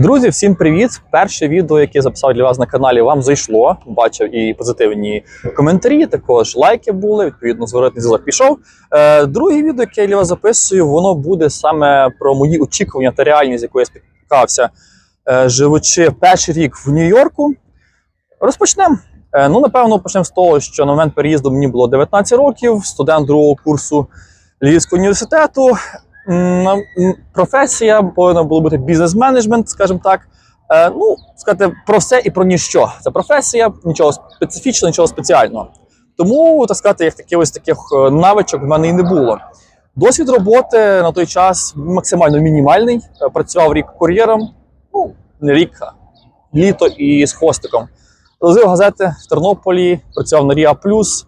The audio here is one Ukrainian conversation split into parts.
Друзі, всім привіт! Перше відео, яке я записав для вас на каналі, вам зайшло. Бачив і позитивні коментарі. Також лайки були. Відповідно, зворотний зв'язок пішов. Е, друге відео, яке я для вас записую, воно буде саме про мої очікування та реальність, з якою я спіткався, е, живучи перший рік в Нью-Йорку. Розпочнемо. Е, ну, напевно, почнемо з того, що на момент переїзду мені було 19 років, студент другого курсу Львівського університету. Професія повинна була бути бізнес-менеджмент, скажімо так. Е, ну, сказати, про все і про ніщо. Це професія, нічого специфічного, нічого спеціального. Тому, так сказати, як таких ось таких е, навичок в мене і не було. Досвід роботи на той час максимально мінімальний. Е, Працював рік кур'єром, ну, не рік, а літо і з хвостиком. Розив газети в Тернополі, працював на Ріа Плюс.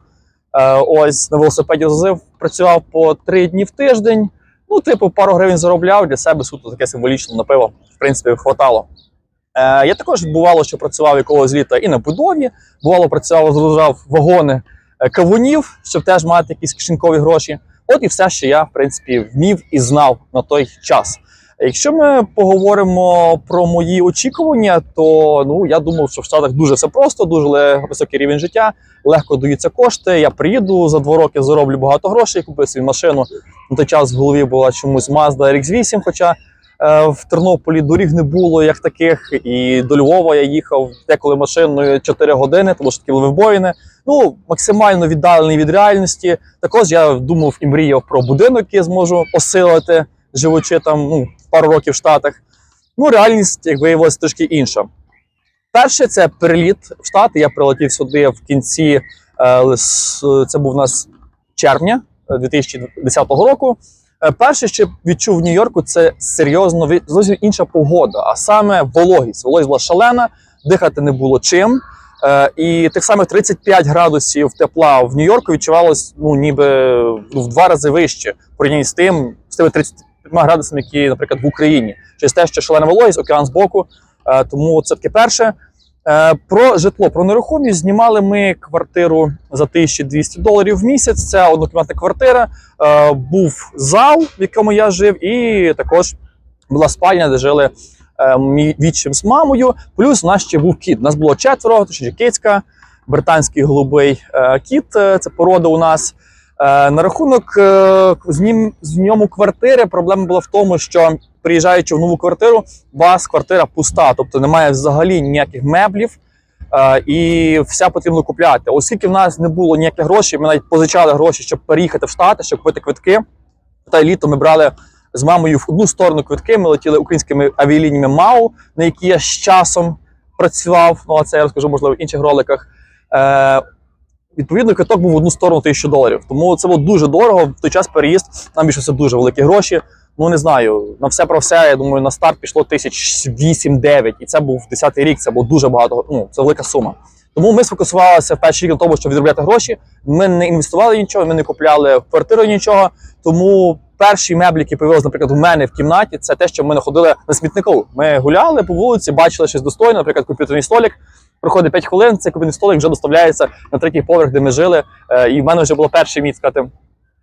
Ось на велосипеді розив, працював по три дні в тиждень. Ну, типу, пару гривень заробляв для себе суто таке символічно на пиво, в принципі, хватало. Е, я також бувало, що працював якогось літа і на будові, бувало, працював, згружав вагони е, кавунів, щоб теж мати якісь кишенькові гроші. От і все, що я, в принципі, вмів і знав на той час. Якщо ми поговоримо про мої очікування, то ну я думав, що в Штатах дуже все просто, дуже високий рівень життя, легко даються кошти. Я приїду за два роки, зароблю багато грошей, куплю собі машину. На той час в голові була чомусь Mazda RX-8, хоча е, в Тернополі доріг не було як таких. І до Львова я їхав деколи машиною 4 години, тому що такі були вибоїни. Ну, максимально віддалений від реальності. Також я думав і мріяв про будинок, який я зможу осилити, живучи там ну, пару років в Штатах. Ну, реальність, як виявилось, трошки інша. Перше, це переліт в Штати. Я прилетів сюди в кінці, е, це був у нас червня е, 2010 року. Е, Перше, що відчув в Нью-Йорку, це серйозно зовсім інша погода, а саме вологість. Вологість була шалена, дихати не було чим. Е, І тих самих 35 градусів тепла в Нью-Йорку відчувалось ну, ніби ну, в два рази вище в порівнянні з тим, з тими 35 градусами, які, наприклад, в Україні. Через те, що шалена вологість, океан збоку. Е, Тому це таке перше. Е, Про житло, про нерухомість знімали ми квартиру за 1200 доларів в місяць. Це однокімнатна квартира. Е, Був зал, в якому я жив, і також була спальня, де жили відчим з мамою. Плюс у нас ще був кіт. У нас було четверо, точніше кицька, британський голубий кіт. Це порода у нас. Е, На рахунок е, знім, зніму квартири проблема була в тому, що приїжджаючи в нову квартиру, у вас квартира пуста, тобто немає взагалі ніяких меблів. е, І все потрібно купляти. Оскільки в нас не було ніяких грошей, ми навіть позичали гроші, щоб переїхати в Штати, щоб купити квитки. Та й літо ми брали з мамою в одну сторону квитки. Ми летіли українськими авіалініями МАУ, на які я з часом працював. Ну а це я розкажу, можливо, в інших роликах. Відповідно, квиток був в одну сторону тисячу доларів. Тому це було дуже дорого. В той час переїзд нам більше дуже великі гроші. Ну не знаю, на все про все. Я думаю, на старт пішло тисяч 8-9, і це був 10-й рік. Це було дуже багато. Ну це велика сума. Тому ми сфокусувалися в перший рік на тому, щоб відробляти гроші. Ми не інвестували нічого, ми не купляли в квартиру нічого. Тому перші меблі, які появилися, наприклад, у мене в кімнаті, це те, що ми знаходили на смітнику. Ми гуляли по вулиці, бачили щось достойне, наприклад, комп'ютерний столик. Проходить 5 хвилин, цей комп'ютерний столик вже доставляється на третій поверх, де ми жили. Е, і в мене вже було перший мій сказати,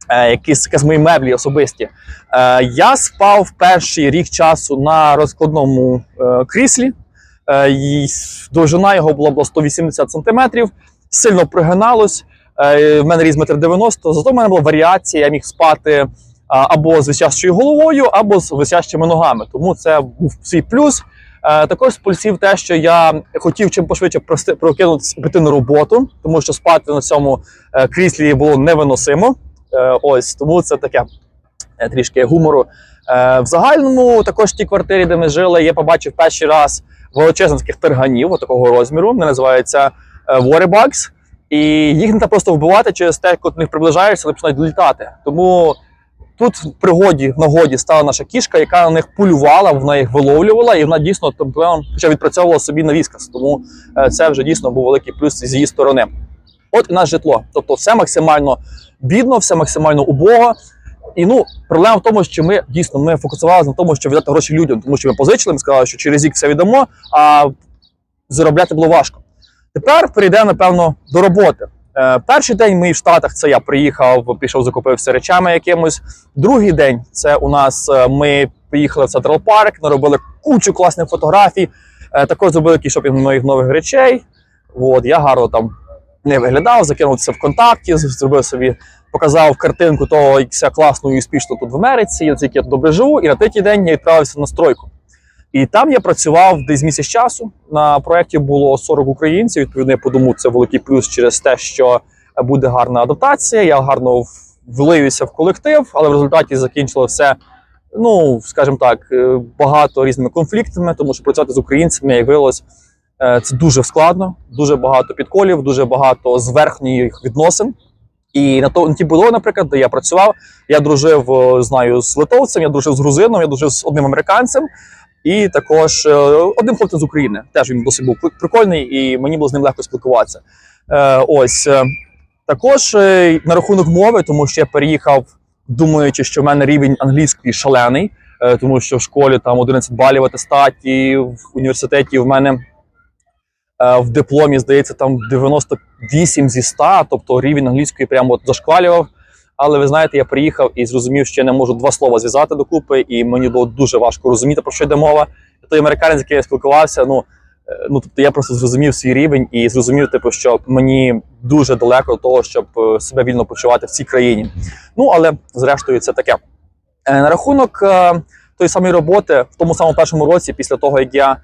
е, якісь, якісь мої меблі особисті. Е, я спав перший рік часу на розкладному кріслі. Е, і довжина його була, була 180 сантиметрів, сильно пригиналось. Е, в мене різ метр 90, зато в мене була варіація, я міг спати або з висящою головою, або з висящими ногами. Тому це був свій плюс. Е, також з плюсів те, що я хотів чим пошвидше прокинутися піти на роботу, тому що спати на цьому е, кріслі було невиносимо. Е, ось тому це таке трішки гумору. В загальному, також в тій квартирі, де ми жили, я побачив перший раз величезних таких тарганів, такого розміру. Вони називаються е, І їх не треба просто вбивати через те, коли до них приближаєшся, вони починають літати. Тому тут в пригоді нагоді стала наша кішка, яка на них полювала, вона їх виловлювала, і вона дійсно тим пленом почав відпрацьовувала собі на віскас. Тому е, це вже дійсно був великий плюс з її сторони. От і наше житло. Тобто, все максимально бідно, все максимально убого. І ну, проблема в тому, що ми дійсно ми фокусувалися на тому, щоб віддати гроші людям, тому що ми позичили, ми сказали, що через рік все віддамо, а заробляти було важко. Тепер перейдемо, напевно, до роботи. Е, перший день ми в Штатах це я приїхав, пішов, закупився речами якимось. Другий день це у нас е, ми поїхали в Централ Парк, наробили кучу класних фотографій. Е, також зробили якийсь шопінг моїх нових речей. От, я гарно там не виглядав, закинув це в зробив собі, показав картинку того, як все класно і успішно тут в Америці, як я тут добре живу. І на третій день я відправився на стройку. І там я працював десь місяць часу. На проєкті було 40 українців. Відповідно, я подумав, це великий плюс через те, що буде гарна адаптація. Я гарно влився в колектив, але в результаті закінчило все. Ну, скажімо так, е, багато різними конфліктами, тому що працювати з українцями, як виявилось, е, це дуже складно, дуже багато підколів, дуже багато зверхніх відносин. І на то на ті будові, наприклад, де я працював, я дружив, е, знаю, з литовцем, я дружив з грузином, я дружив з одним американцем, і також е, одним хлопцем з України. Теж він досить був прикольний, і мені було з ним легко спілкуватися. Е, ось е, також на рахунок мови, тому що я переїхав, думаючи, що в мене рівень англійської шалений, тому що в школі там 11 балів атестаті, в університеті в мене в дипломі, здається, там 98 зі 100, тобто рівень англійської прямо от зашквалював. Але ви знаєте, я приїхав і зрозумів, що я не можу два слова зв'язати докупи, і мені було дуже важко розуміти, про що йде мова. Той американець, з яким я спілкувався, ну, е, ну тобто я просто зрозумів свій рівень і зрозумів, типу, що мені дуже далеко до того, щоб е, себе вільно почувати в цій країні. Ну але зрештою, це таке. Е, На рахунок тої самої роботи в тому самому першому році, після того як я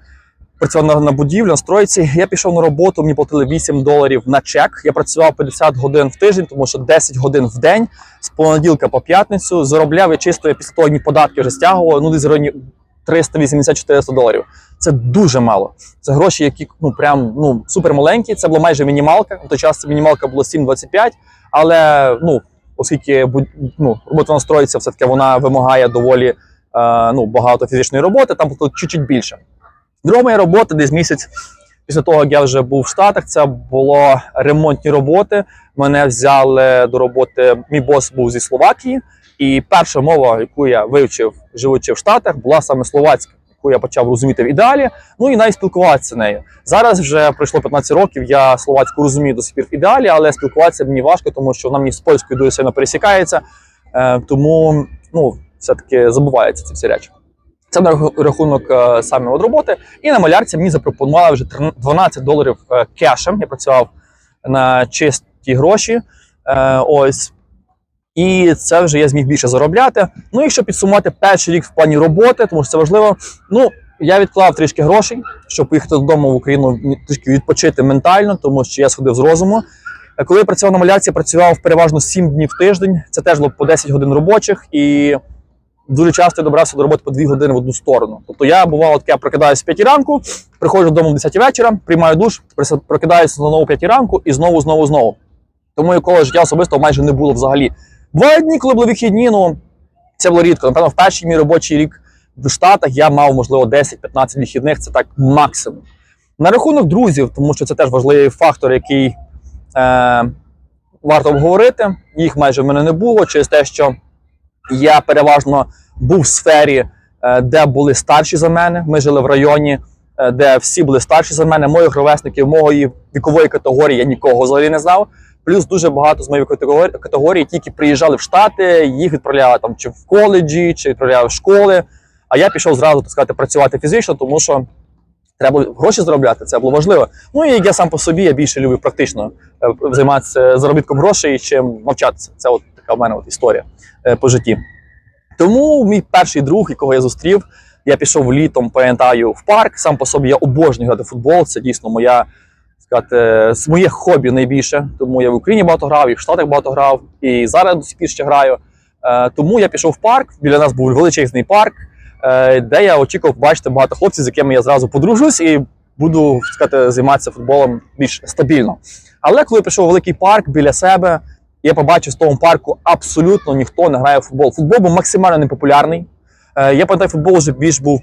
працював на, будівлі, на стройці, я пішов на роботу, мені платили 8 доларів на чек. Я працював 50 годин в тиждень, тому що 10 годин в день з понеділка по п'ятницю заробляв я чисто я після того, як податки вже стягував, ну десь районі 380-400 доларів. Це дуже мало. Це гроші, які ну прям ну супер маленькі. Це була майже мінімалка. На той час мінімалка було 7,25, але ну оскільки ну, робота на стройці, все таки вона вимагає доволі е, ну, багато фізичної роботи, там чуть-чуть більше. Друга моя робота десь місяць після того, як я вже був в Штатах, це було ремонтні роботи. Мене взяли до роботи. Мій бос був зі Словакії, і перша мова, яку я вивчив, живучи в Штатах, була саме словацька, яку я почав розуміти в ідеалі. Ну і навіть спілкуватися нею. Зараз вже пройшло 15 років. Я словацьку розумію до сих пір в ідеалі, але спілкуватися мені важко, тому що вона мені з польською дуже сильно пересікається. Е, тому ну, все-таки забуваються ці всі речі. Це на рахунок е, саме от роботи. І на малярці мені запропонували вже 12 доларів е, кешем. Я працював на чисті гроші. Е, ось. І це вже я зміг більше заробляти. Ну, якщо підсумувати перший рік в плані роботи, тому що це важливо. Ну, я відклав трішки грошей, щоб поїхати додому в Україну трішки відпочити ментально, тому що я сходив з розуму. Коли я працював на малярці, я працював переважно 7 днів в тиждень. Це теж було по 10 годин робочих, і дуже часто я добрався до роботи по 2 години в одну сторону. Тобто я бувало таке, прокидаюся в 5 ранку, приходжу додому в 10 вечора, приймаю душ, прокидаюся знову в 5 ранку і знову, знову, знову. Тому якого життя особисто майже не було взагалі. Бувають дні, коли були вихідні, ну це було рідко. Напевно, в перший мій робочий рік в Штатах я мав, можливо, 10-15 вихідних, це так максимум. На рахунок друзів, тому що це теж важливий фактор, який е, варто обговорити. Їх майже в мене не було через те, що я переважно був в сфері, е, де були старші за мене. Ми жили в районі, е, де всі були старші за мене. Моїх ровесників, моєї вікової категорії я нікого взагалі не знав. Плюс дуже багато з моєї категорії, тільки приїжджали в Штати, їх відправляли там чи в коледжі, чи відправляли в школи. А я пішов зразу так сказати працювати фізично, тому що треба гроші заробляти, це було важливо. Ну і як я сам по собі, я більше люблю практично е, займатися заробітком грошей, чим навчатися. Це от така в мене от історія е, по житті. Тому мій перший друг, якого я зустрів, я пішов літом, пам'ятаю, в парк. Сам по собі я обожнюю грати в футбол. Це дійсно моя сказати, моє хобі найбільше. Тому я в Україні багато грав, і в Штатах багато грав, і зараз до сих пір ще граю. Е, тому я пішов в парк. Біля нас був величезний парк, е, де я очікував бачити багато хлопців, з якими я зразу подружусь і буду сказати, займатися футболом більш стабільно. Але коли я пішов у великий парк біля себе, я побачив з того парку абсолютно ніхто не грає в футбол. Футбол був максимально непопулярний. Е, Я пам'ятаю, футбол вже більш був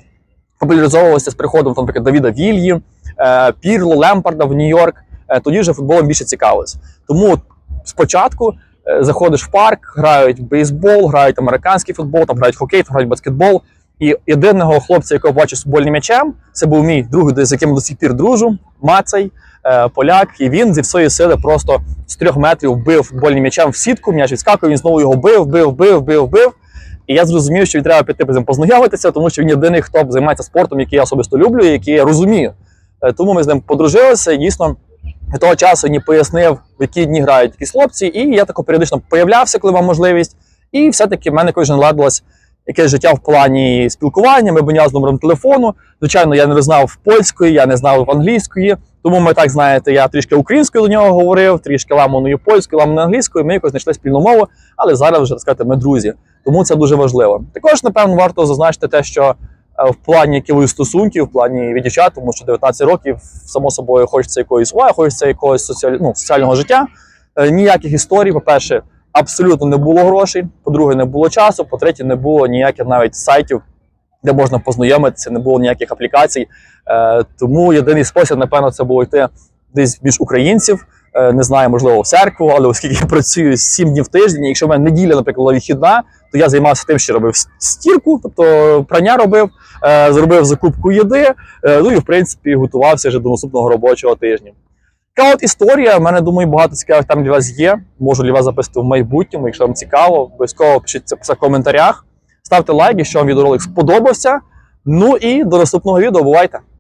популяризовувався з приходом там, наприклад, Давіда Вільї, е, Пірло, Лемпарда в Нью-Йорк. Е, Тоді вже футболом більше цікавилися. Тому спочатку заходиш в парк, грають в бейсбол, грають американський футбол, там грають хокей, там грають баскетбол. І єдиного хлопця, якого бачив з футбольним м'ячем, це був мій друг, з яким до сих пір дружу, Мацей. Е, поляк, і він зі всієї сили просто з трьох метрів бив футбольним м'ячем в сітку, м'яч відскакував, він знову його бив, бив, бив, бив, бив. І я зрозумів, що він треба піти ним познайомитися, тому що він єдиний, хто займається спортом, який я особисто люблю, і який я розумію. Е, Тому ми з ним подружилися і дійсно від того часу він пояснив, в які дні грають якісь хлопці, і я тако періодично появлявся, коли мав можливість. І все-таки в мене кожен наладилось якесь життя в плані спілкування. Ми обмінялися з номером телефону. Звичайно, я не знав польської, я не знав англійської. Тому ми так знаєте, я трішки українською до нього говорив, трішки ламаною польською, ламаною англійською. Ми якось знайшли спільну мову, але зараз вже так сказати, ми друзі. Тому це дуже важливо. Також, напевно, варто зазначити те, що е, в плані якихось стосунків, в плані від дівчат, тому що 19 років, само собою, хочеться якоїсь уваги, хочеться якогось соціаль... ну, соціального життя. Е, Ніяких історій, по-перше, абсолютно не було грошей. По-друге, не було часу. По-третє, не було ніяких навіть сайтів, де можна познайомитися, не було ніяких аплікацій. Е, Тому єдиний спосіб, напевно, це було йти десь між українців. Е, Не знаю, можливо, в церкву, але оскільки я працюю 7 днів в тиждень, якщо в мене неділя, наприклад, вихідна, то я займався тим, що робив стірку, тобто прання робив, е, зробив закупку їди, е, ну і в принципі готувався вже до наступного робочого тижня. Така от історія. У мене думаю, багато цікавих там для вас є. Можу для вас записати в майбутньому. Якщо вам цікаво, обов'язково пишіть це в коментарях. Ставте лайк, якщо вам відеоролик сподобався. Ну і до наступного відео. Бувайте!